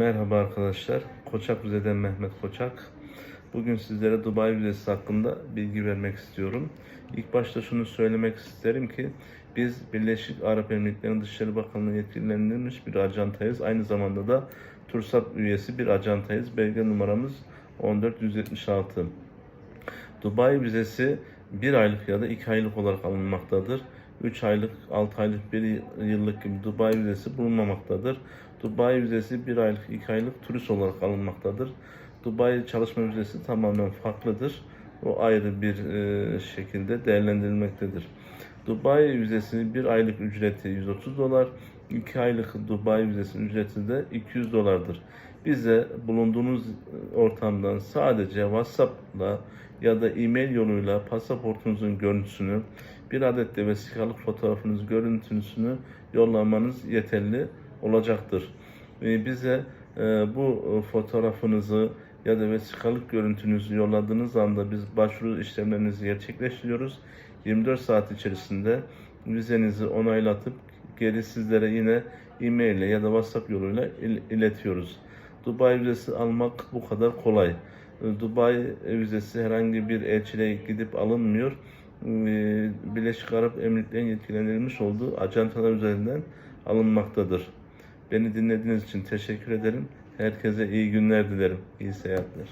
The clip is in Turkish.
Merhaba arkadaşlar. Koçak Vize'den Mehmet Koçak. Bugün sizlere Dubai vizesi hakkında bilgi vermek istiyorum. İlk başta şunu söylemek isterim ki biz Birleşik Arap Emirlikleri'nin Dışişleri Bakanlığı yetkilendirilmiş bir acantayız. Aynı zamanda da TURSAP üyesi bir acantayız. Belge numaramız 14176. Dubai vizesi 1 aylık ya da 2 aylık olarak alınmaktadır. 3 aylık, 6 aylık, 1 yıllık gibi Dubai vizesi bulunmamaktadır. Dubai vizesi 1 aylık, 2 aylık turist olarak alınmaktadır. Dubai çalışma vizesi tamamen farklıdır. O ayrı bir e, şekilde değerlendirilmektedir. Dubai vizesinin 1 aylık ücreti 130 dolar, 2 aylık Dubai vizesinin ücreti de 200 dolardır. Bize bulunduğunuz ortamdan sadece WhatsApp'la ya da e-mail yoluyla pasaportunuzun görüntüsünü, bir adet de vesikalık fotoğrafınız görüntüsünü yollamanız yeterli olacaktır. Ee, Bize e, bu fotoğrafınızı ya da vesikalık görüntünüzü yolladığınız anda biz başvuru işlemlerinizi gerçekleştiriyoruz. 24 saat içerisinde vizenizi onaylatıp geri sizlere yine e-mail ile ya da WhatsApp yoluyla il- iletiyoruz. Dubai vizesi almak bu kadar kolay. Dubai vizesi herhangi bir elçiliğe gidip alınmıyor. Ee, Birleşik Arap Emirlikleri'nin yetkilendirilmiş olduğu ajantalar üzerinden alınmaktadır. Beni dinlediğiniz için teşekkür ederim. Herkese iyi günler dilerim. İyi seyahatler.